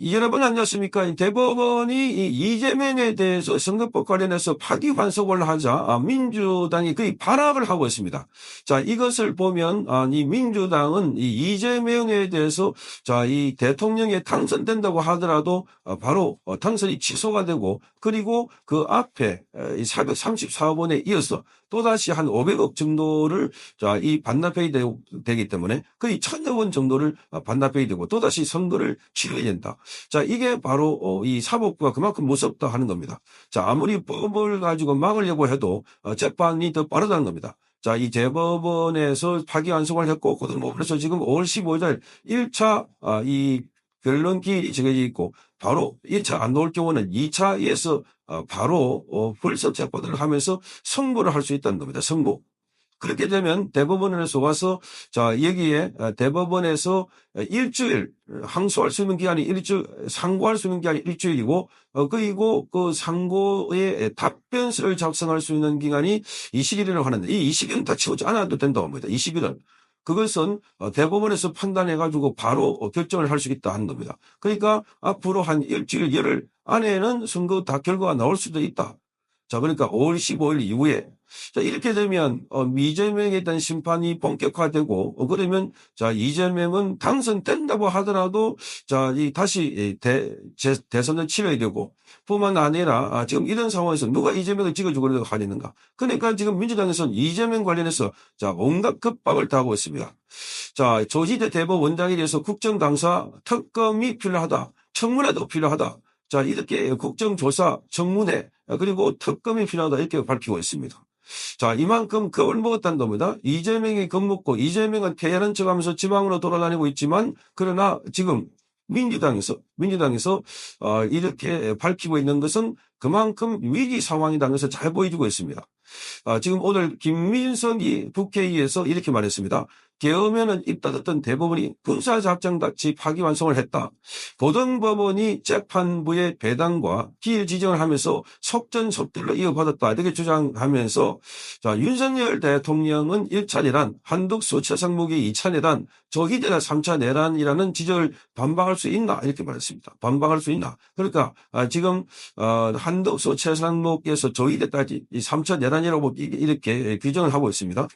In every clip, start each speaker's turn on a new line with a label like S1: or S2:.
S1: 여러분 안녕하십니까. 이 대법원이 이 이재명에 대해서 선거법 관련해서 파기환송을 하자 아, 민주당이 거의 반합을 하고 있습니다. 자, 이것을 보면 아, 이 민주당은 이 이재명에 대해서 자, 이 대통령에 당선된다고 하더라도 어, 바로 어, 당선이 취소가 되고 그리고 그 앞에 에, 이 434원에 이어서 또다시 한 500억 정도를 자, 이 반납해야 되, 되기 때문에 거의 천여 원 정도를 어, 반납해야 되고 또다시 선거를 치러야 된다. 자, 이게 바로 어, 이 사법부가 그만큼 무섭다 하는 겁니다. 자, 아무리 법을 가지고 막으려고 해도 어, 재판이 더 빠르다는 겁니다. 자, 이 대법원에서 파기환송을 했고, 고등법원에서 지금 5월 15일 1차 아, 이 기일이 정해져 있고, 바로 1차 안 나올 경우는 2차에서 어, 바로 어, 불법 재판을 하면서 선고를 할 수 있다는 겁니다. 선고. 그렇게 되면 대법원에서 와서 자 여기에 어, 대법원에서 일주일 항소할 수 있는 기간이 일주일 상고할 수 있는 기간이 일주일이고 어 그리고 그 상고의 답변서를 작성할 수 있는 기간이 20일이라고 하는데 이 20일은 다 채우지 않아도 된다고 합니다. 20일은 그것은 어, 대법원에서 판단해 가지고 바로 어, 결정을 할 수 있다 하는 겁니다. 그러니까 앞으로 한 일주일 열흘 안에는 선거 다 결과가 나올 수도 있다. 자, 그러니까 5월 15일 이후에 자, 이렇게 되면 어, 이재명에 대한 심판이 본격화되고 어, 그러면 자 이재명은 당선된다고 하더라도 자이 다시 대 제, 대선을 치러야 되고 뿐만 아니라 아, 지금 이런 상황에서 누가 이재명을 찍어주고 하려는가? 그러니까 지금 민주당에서는 이재명 관련해서 자 온갖 급박을 다하고 있습니다. 자 조지대 대법원장에 대해서 국정감사 특검이 필요하다, 청문회도 필요하다. 자 이렇게 국정조사, 청문회 그리고 특검이 필요하다 이렇게 밝히고 있습니다. 자, 이만큼 겁을 먹었다는 겁니다. 이재명이 겁먹고 이재명은 폐혈한 척 하면서 지방으로 돌아다니고 있지만 그러나 지금 민주당에서 민주당에서 어, 이렇게 밝히고 있는 것은 그만큼 위기 상황이라는 것을 잘 보여주고 있습니다. 아, 지금 오늘 김민석이 국회의에서 이렇게 말했습니다. 계엄에는 입다졌던 대법원이 군사작전같이 파기완성을 했다. 고등법원이 재판부의 배당과 기일 지정을 하면서 속전속결로 이어받았다. 이렇게 주장하면서 자, 윤석열 대통령은 1차 내란, 한덕수 최상목이 2차 내란, 조기대가 3차 내란이라는 지적을 반박할 수 있나? 이렇게 말했습니다. 반박할 수 있나? 그러니까 아, 지금 어, 한덕수 최상목에서 조기대까지 이 3차 내란이라고 이렇게 규정을 하고 있습니다.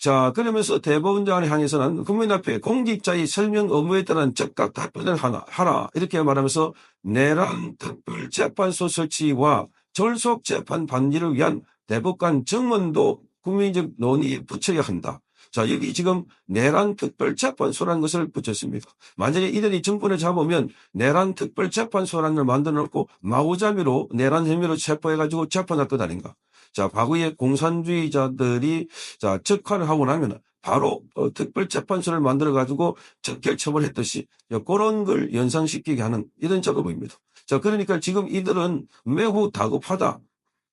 S1: 자, 그러면서 대법원장을 향해서는 국민 앞에 공직자의 설명 의무에 따른 즉각 답변을 하나, 하라. 이렇게 말하면서 내란 특별재판소 설치와 졸속 재판 반지를 위한 대법관 정문도 국민적 논의에 붙여야 한다. 자, 여기 지금 내란 특별재판소라는 것을 붙였습니다. 만약에 이들이 정권을 잡으면 내란 특별재판소라는 걸 만들어 놓고 마구잡이로 내란 혐의로 체포해가지고 재판할 것 아닌가. 자, 과거에 공산주의자들이 자, 적화를 하고 나면 바로 어, 특별재판소를 만들어 가지고 적결 처벌 했듯이 그런 걸 연상시키게 하는 이런 작업입니다. 자, 그러니까 지금 이들은 매우 다급하다.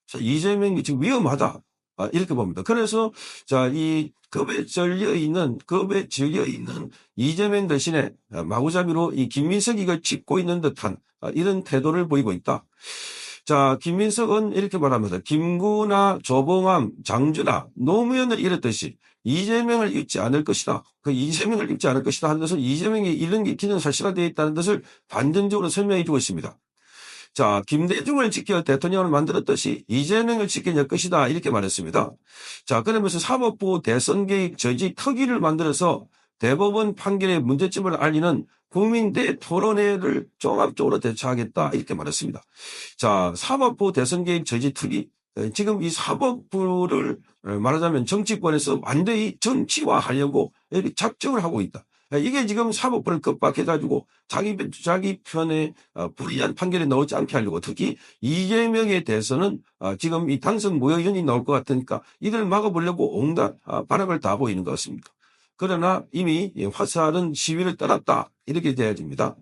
S1: 자, 이재명이 지금 위험하다. 아, 이렇게 봅니다. 그래서 자, 이 급에 절려 있는 급에 절려 있는 이재명 대신에 마구잡이로 이 김민석이 이걸 짚고 있는 듯한 아, 이런 태도를 보이고 있다. 자, 김민석은 이렇게 말합니다. 김구나 조봉암, 장준하, 노무현을 이랬듯이 이재명을 잊지 않을 것이다. 그 이재명을 잊지 않을 것이다 하는 것은 이재명이 이런 게 기는 사실화되어 있다는 것을 반전적으로 설명해 주고 있습니다. 자, 김대중을 지켜 대통령을 만들었듯이 이재명을 지켜낼 것이다. 이렇게 말했습니다. 자, 그러면서 사법부 대선 개입 저지 특위를 만들어서 대법원 판결의 문제점을 알리는 국민대 토론회를 종합적으로 대처하겠다 이렇게 말했습니다. 자 사법부 대선 개입 저지 특위 지금 이 사법부를 말하자면 정치권에서 완전히 정치화하려고 작정을 하고 있다. 이게 지금 사법부를 급박해가지고 자기 자기 편에 어, 불리한 판결이 나오지 않게 하려고 특히 이재명에 대해서는 어, 지금 이 당선 무효연이 나올 것 같으니까 이들 막아보려고 온갖 아, 발악을 다 있는 것 같습니다. 그러나 이미 화살은 시위를 떠났다. 이렇게 돼야 됩니다.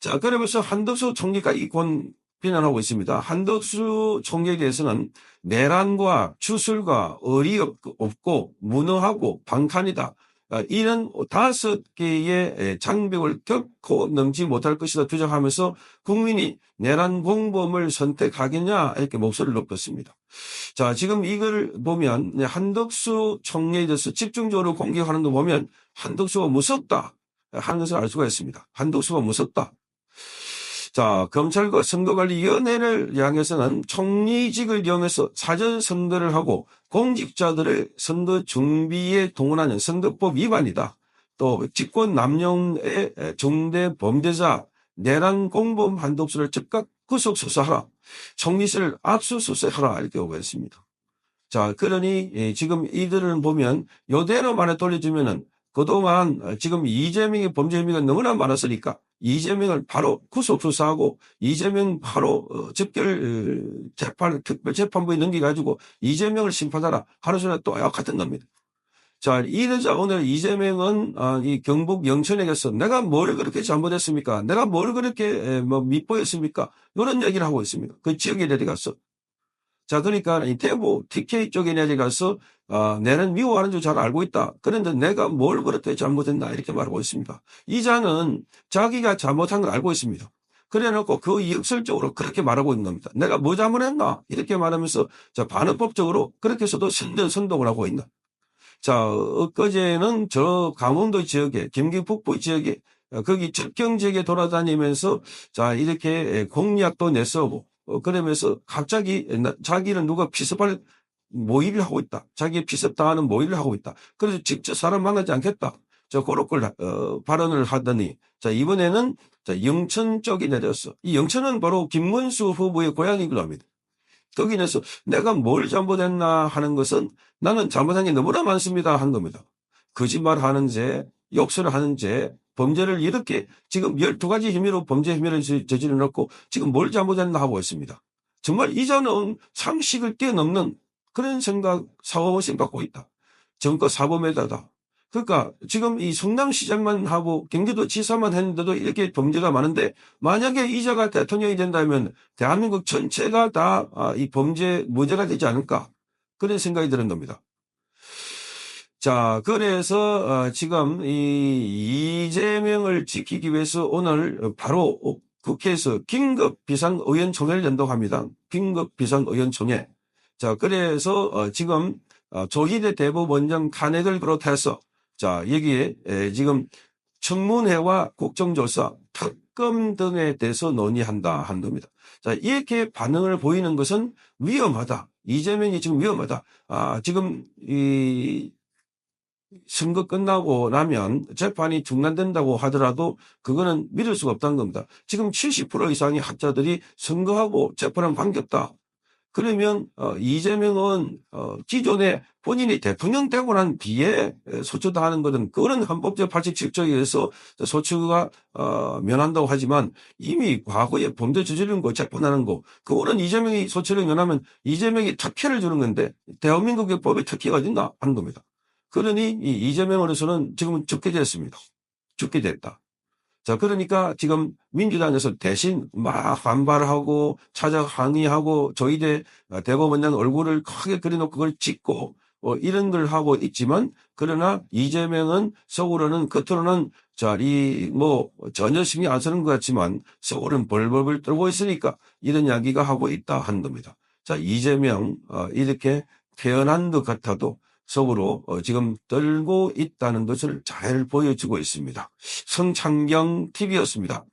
S1: 자, 그러면서 한덕수 총리가 이권 비난하고 있습니다. 한덕수 총리에 대해서는 내란과 추술과 의리 없고 무능하고 방탄이다. 아, 이런 다섯 개의 장벽을 결코 넘지 못할 것이다 주장하면서 국민이 내란 공범을 선택하겠냐 이렇게 목소리를 높였습니다. 자 지금 이걸 보면 한덕수 총리에 대해서 집중적으로 공격하는 거 보면 한덕수가 무섭다 하는 것을 알 수가 있습니다. 한덕수가 무섭다. 자, 검찰과 선거관리위원회를 향해서는 총리직을 이용해서 사전 선거를 하고 공직자들을 선거 준비에 동원하는 선거법 위반이다. 또 직권 남용의 중대 범죄자 내란 공범 한독수를 즉각 구속 수사하라. 총리실을 압수수색하라 이렇게 요구했습니다. 자, 그러니 예, 지금 이들을 보면 요대로만에 돌려주면은 그동안 어, 지금 이재명의 범죄 혐의가 너무나 많았으니까 이재명을 바로 구속 수사하고 이재명 바로 어, 집결 어, 재판 특별 재판부에 넘겨가지고 이재명을 심판하라 하루 전에 또 같은 겁니다. 자, 이러자 오늘 이재명은 아, 이 경북 영천에게서 내가 뭘 그렇게 잘못했습니까? 내가 뭘 그렇게 뭐 밑보였습니까? 이런 얘기를 하고 있습니다. 그 지역에 내려가서. 자, 그러니까 이 대구 TK 쪽에 내려가서 아, 내는 미워하는 줄 잘 알고 있다. 그런데 내가 뭘 그렇게 잘못했나 이렇게 말하고 있습니다. 이자는 자기가 잘못한 걸 알고 있습니다. 그래 놓고 그 역설적으로 그렇게 말하고 있는 겁니다. 내가 뭐 잘못했나? 이렇게 말하면서 자, 반응법적으로 그렇게 해서도 선전, 선동을 하고 있나. 자, 엊그제는 저 강원도 지역에, 경기 북부 지역에, 어, 거기 접경 지역에 돌아다니면서 자, 이렇게 공약도 내서고, 어, 그러면서 갑자기 자기는 누가 피습할 모의를 하고 있다. 자기 피습당하는 모의를 하고 있다. 그래서 직접 사람 만나지 않겠다. 저 고로걸 어, 발언을 하더니 자 이번에는 자 영천 쪽이 내렸어. 이 영천은 바로 김문수 후보의 고향이기도 합니다. 거기에서 내가 뭘 잘못했나 하는 것은 나는 잘못한 게 너무나 많습니다 한 겁니다. 거짓말 하는 죄, 욕설을 하는 죄, 범죄를 이렇게 지금 12가지 혐의로 범죄 혐의를 저지르 놓고 지금 뭘 잘못했나 하고 있습니다. 정말 이전은 상식을 뛰어넘는 그런 생각, 사고모습 갖고 있다. 정권 사범에다다. 그러니까 지금 이 성남시장만 하고 경기도 지사만 했는데도 이렇게 범죄가 많은데 만약에 이자가 대통령이 된다면 대한민국 전체가 다이 아, 범죄 무죄가 되지 않을까 그런 생각이 드는 겁니다. 자, 그래서 어, 지금 이 이재명을 지키기 위해서 오늘 바로 국회에서 긴급 비상의원총회를 연동합니다. 긴급 비상의원총회. 자, 그래서 어, 지금 어, 조희대 대법원장 탄핵을 비롯해서 자, 여기에 지금 청문회와 국정조사, 특검 등에 대해서 논의한다 한 겁니다. 자, 이렇게 반응을 보이는 것은 위험하다. 이재명이 지금 위험하다. 아, 지금 이 선거 끝나고 나면 재판이 중단된다고 하더라도 그거는 믿을 수가 없다는 겁니다. 지금 70% 이상의 학자들이 선거하고 재판은 관계없다. 그러면 어, 이재명은 어, 기존에 본인이 대통령 되고 난 뒤에 소추당하는 것은 그런 헌법적 87조에 의해서 소추가 어, 면한다고 하지만 이미 과거에 범죄 저지른 거 재판하는 거 그거는 이재명이 소추를 면하면 이재명이 특혜를 주는 건데 대한민국의 법에 특혜가 어딨나 하는 겁니다. 그러니 이 이재명으로서는 지금은 죽게 됐습니다. 죽게 됐다. 자, 그러니까 지금 민주당에서 대신 막 반발하고 찾아 항의하고 저희대 대법원장 얼굴을 크게 그려놓고 그걸 찍고 어, 이런 걸 하고 있지만 그러나 이재명은 속으로는 겉으로는 자, 이, 뭐, 전혀 신경 안 쓰는 것 같지만 속으로는 벌벌벌 떨고 있으니까 이런 이야기가 하고 있다 한 겁니다. 자, 이재명, 어, 이렇게 태어난 것 같아도 속으로 어, 지금 떨고 있다는 것을 잘 보여주고 있습니다. 성창경 TV였습니다.